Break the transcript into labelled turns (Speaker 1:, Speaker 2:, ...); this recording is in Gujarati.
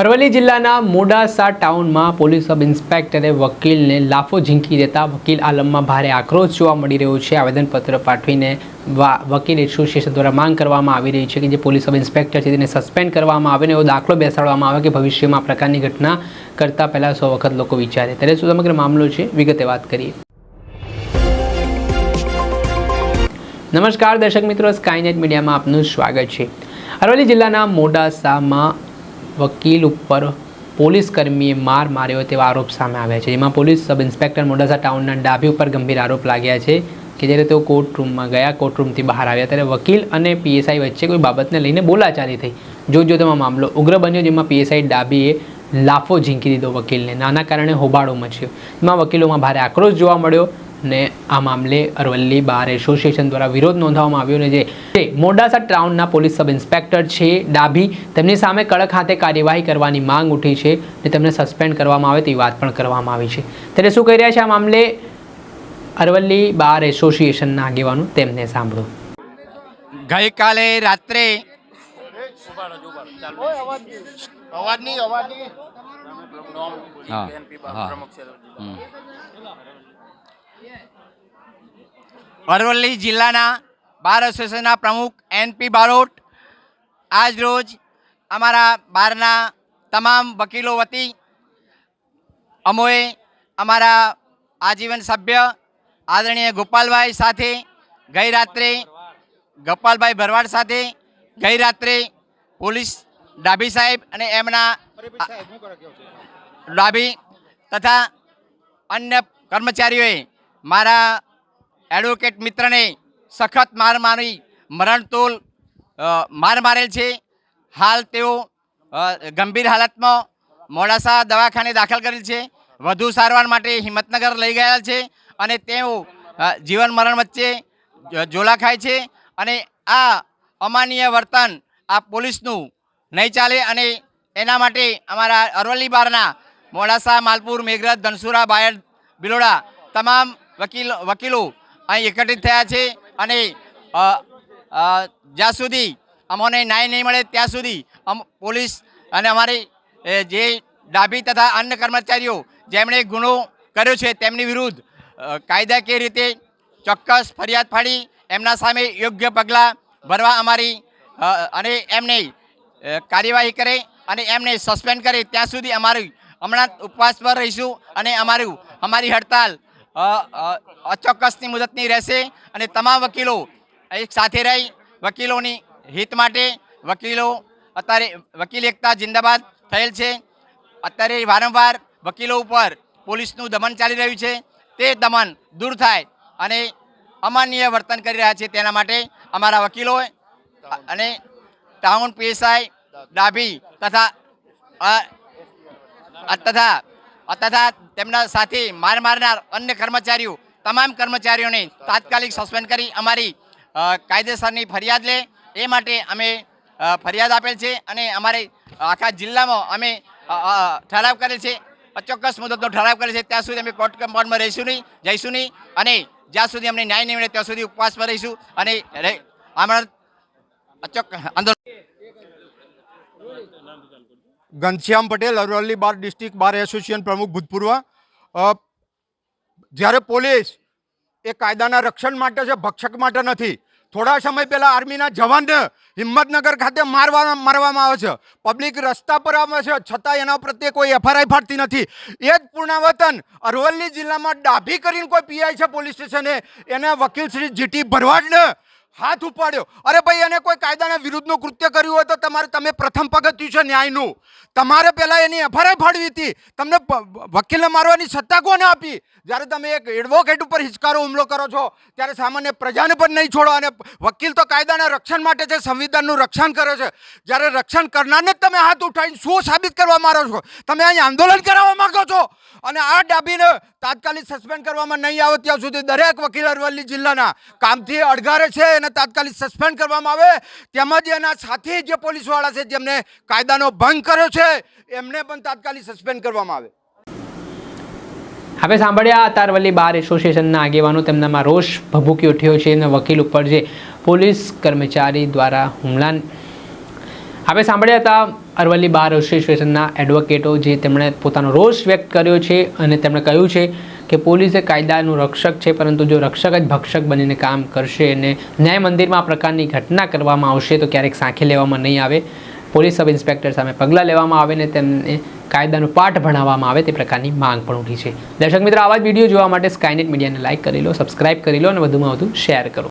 Speaker 1: અરવલ્લી જિલ્લાના મોડાસા ટાઉનમાં પોલીસ સબ ઇન્સ્પેક્ટરે વકીલને લાફો ઝીંકી દેતા વકીલ આલમમાં ભારે આક્રોશ જોવા મળી રહ્યો છે. આવેદનપત્ર પાઠવીને વકીલ એસોસિએશન દ્વારા માંગ કરવામાં આવી રહી છે કે જે પોલીસ સબ ઇન્સ્પેક્ટર છે તેને સસ્પેન્ડ કરવામાં આવે ને એવો દાખલો બેસાડવામાં આવે કે ભવિષ્યમાં આ પ્રકારની ઘટના કરતાં પહેલાં સો વખત લોકો વિચારે. ત્યારે શું સમગ્ર મામલો છે? વિગતે વાત કરીએ. નમસ્કાર, દર્શક મિત્રો. સ્કાયનેટ મીડિયામાં આપનું સ્વાગત છે. અરવલ્લી જિલ્લાના મોડાસામાં વકીલ ઉપર પોલીસ કર્મીએ માર માર્યો તેવા આરોપ સામે આવ્યા છે. જેમાં પોલીસ સબ ઇન્સ્પેક્ટર મોડાસા ટાઉનના ડાભી ઉપર ગંભીર આરોપ લાગ્યા છે કે જ્યારે તેઓ કોર્ટરૂમમાં ગયા, કોર્ટરૂમથી બહાર આવ્યા ત્યારે વકીલ અને પીએસઆઈ વચ્ચે કોઈ બાબતને લઈને બોલાચાલી થઈ. જો જો તેમાં મામલો ઉગ્ર બન્યો જેમાં પીએસઆઈ ડાબીએ લાફો ઝીંકી દીધો વકીલને. નાના કારણે હોબાળો મચ્યો. એમાં વકીલોમાં ભારે આક્રોશ જોવા મળ્યો. ને આ મામલે અરવલ્લી બાર એસોસિએશન દ્વારા વિરોધ નોંધાવવામાં આવ્યો ને જે મોડાસા ટાઉનના પોલીસ સબ ઇન્સ્પેક્ટર છે ડાભી. તેમની સામે કડક હાથે કાર્યવાહી કરવાની માંગ ઉઠી છે ને તેમને સસ્પેન્ડ કરવામાં આવે તેવી વાત પણ કરવામાં આવી છે. ત્યારે શું કહી રહ્યા છે આ મામલે અરવલ્લી બાર એસોસિએશનના આગેવાનો? તેમને સાંભળો.
Speaker 2: ગઈકાલે રાત્રે
Speaker 3: અવાજ નહીં અવાજ નહીં.
Speaker 2: હા હા. હમ. અરવલ્લી જિલ્લાના બાર એસોસિએશનના પ્રમુખ એનપી બારોટ આજ રોજ અમારા બારના તમામ વકીલો વતી અમોએ અમારા આજીવન સભ્ય આદરણીય ગોપાલભાઈ સાથે ગઈ રાત્રે ગોપાલભાઈ ભરવાડ સાથે ગઈ રાત્રે પોલીસ ડાભી સાહેબ અને એમના ડાભી તથા અન્ય કર્મચારીઓએ મારા એડવોકેટ મિત્રને સખત માર મારી મરણતોલ માર મારેલ છે. હાલ તેઓ ગંભીર હાલતમાં મોડાસા દવાખાને દાખલ કરેલ છે. વધુ સારવાર માટે હિંમતનગર લઈ ગયા છે અને તેઓ જીવન મરણ વચ્ચે ઝોલા ખાય છે અને આ અમાનીય વર્તન આ પોલીસનું નહીં ચાલે અને એના માટે અમારા અરવલ્લી બારના મોડાસા, માલપુર, મેઘરજ, ધનસુરા, બાયડ, બિલોડા તમામ વકીલ, વકીલો, અહીં એકત્રિત થયા છે અને જ્યાં સુધી અમોને ન્યાય નહીં મળે ત્યાં સુધી અમ, પોલીસ અને અમારી જે ડાભી તથા અન્ય કર્મચારીઓ જેમણે ગુનો કર્યો છે તેમની વિરુદ્ધ કાયદાકીય રીતે ચોક્કસ ફરિયાદ ફાડી એમના સામે યોગ્ય પગલાં ભરવા અમારી અને એમને કાર્યવાહી કરે અને એમને સસ્પેન્ડ કરે ત્યાં સુધી અમારી હમણાં ઉપવાસ પર રહીશું અને અમારું, અમારી હડતાલ અચોક્કસની મુદતની રહેશે અને તમામ વકીલો એક સાથે રહી વકીલોની હિત માટે વકીલો અત્યારે વકીલ એકતા જિંદાબાદ થયેલ છે. અત્યારે વારંવાર વકીલો ઉપર પોલીસનું દમન ચાલી રહ્યું છે. તે દમન દૂર થાય અને અમાનીય વર્તન કરી રહ્યા છે તેના માટે અમારા વકીલો અને ટાઉન પીએસઆઈ ડાભી તથા તથા તથા તેમના સાથે માર મારનાર અન્ય કર્મચારીઓ, તમામ કર્મચારીઓને તાત્કાલિક સસ્પેન્ડ કરી અમારી કાયદેસરની ફરિયાદ લે. એ માટે અમે ફરિયાદ આપેલ છે અને અમારે આખા જિલ્લામાં અમે ઠરાવ કરેલ છે. અચોક્કસ મુદતનો ઠરાવ કરેલ છે. ત્યાં સુધી અમે કોર્ટ કમ્પાઉન્ડમાં રહીશું નહીં, જઈશું નહીં અને જ્યાં સુધી અમને ન્યાય નહીં મળે ત્યાં સુધી ઉપવાસમાં રહીશું અને આમરણ, અચોક, આંદોલન
Speaker 3: Ghanshyam Patel, Aravalli bar district bar association પ્રમુખ ભૂતપૂર્વ. જ્યારે પોલીસ એ કાયદાના રક્ષણ માટે છે, ભક્ષક માટે નથી. થોડા સમય પહેલાં આર્મીના જવાનને હિંમતનગર ખાતે મારવા, મારવામાં આવે છે. પબ્લિક રસ્તા પર આવે છે, છતાં એના પ્રત્યે કોઈ એફઆરઆઈ ફાટતી નથી. એ જ પૂર્ણાવતન અરવલ્લી જિલ્લામાં ડાભી કરીને કોઈ પીઆઈ છે પોલીસ સ્ટેશને, એને વકીલ શ્રી જીટી ભરવાડને હાથ ઉપાડ્યો. અરે ભાઈ, એને કોઈ કાયદાના વિરુદ્ધનું કૃત્ય કર્યું હોય તો તમારે, તમે પ્રથમ પગથિયું છે ન્યાયનું. તમારે પહેલાં એની એફઆરઆઈ ફાડવી હતી. તમને વકીલને મારવાની સત્તા કોને આપી? જ્યારે તમે એક એડવોકેટ ઉપર હિચકારો, હુમલો કરો છો, ત્યારે સામાન્ય પ્રજાને પણ નહીં છોડો. અને વકીલ તો કાયદાના રક્ષણ માટે છે, સંવિધાનનું રક્ષણ કરે છે. જ્યારે રક્ષણ કરનારને જ તમે હાથ ઉઠાવીને શું સાબિત કરવા મારો છો? તમે અહીં આંદોલન કરાવવા માંગો છો? અને આ ડાબીને તાત્કાલિક સસ્પેન્ડ કરવામાં નહીં આવે ત્યાં સુધી દરેક વકીલ અરવલ્લી જિલ્લાના કામથી અડગારે છે એને તાત્કાલિક સસ્પેન્ડ કરવામાં આવે. તેમજ એના સાથે જે પોલીસવાળા છે જેમને કાયદાનો ભંગ કર્યો છે, એમને પણ તાત્કાલિક સસ્પેન્ડ કરવામાં આવે.
Speaker 1: હવે સાંભળ્યા તારવલ્લી બાર એસોસિએશનના આગેવાનો, તેમનામાં રોષ ભભૂકી ઉઠ્યો છે અને વકીલ ઉપર જે પોલીસ કર્મચારી દ્વારા હુમલા હવે સાંભળ્યા હતા અરવલ્લી બાર એસોસિએશનના એડવોકેટો જે તેમણે પોતાનો રોષ વ્યક્ત કર્યો છે અને તેમણે કહ્યું છે કે પોલીસ કાયદાનું રક્ષક છે, પરંતુ જો રક્ષક જ ભક્ષક બનીને કામ કરશે અને ન્યાય મંદિરમાં આ પ્રકારની ઘટના કરવામાં આવશે, તો ક્યારેક સાંખી લેવામાં નહીં આવે. પોલીસ સબ ઇન્સ્પેક્ટર સામે પગલાં લેવામાં આવે ને તેમને કાયદાનો પાઠ ભણાવવામાં આવે તે પ્રકારની માંગ પણ ઉઠી છે. દર્શક મિત્રો, આવા જ વીડિયો જોવા માટે સ્કાયનેટ મીડિયાને લાઇક કરી લો સબસ્ક્રાઇબ કરી લો અને વધુમાં વધુ શેર કરો.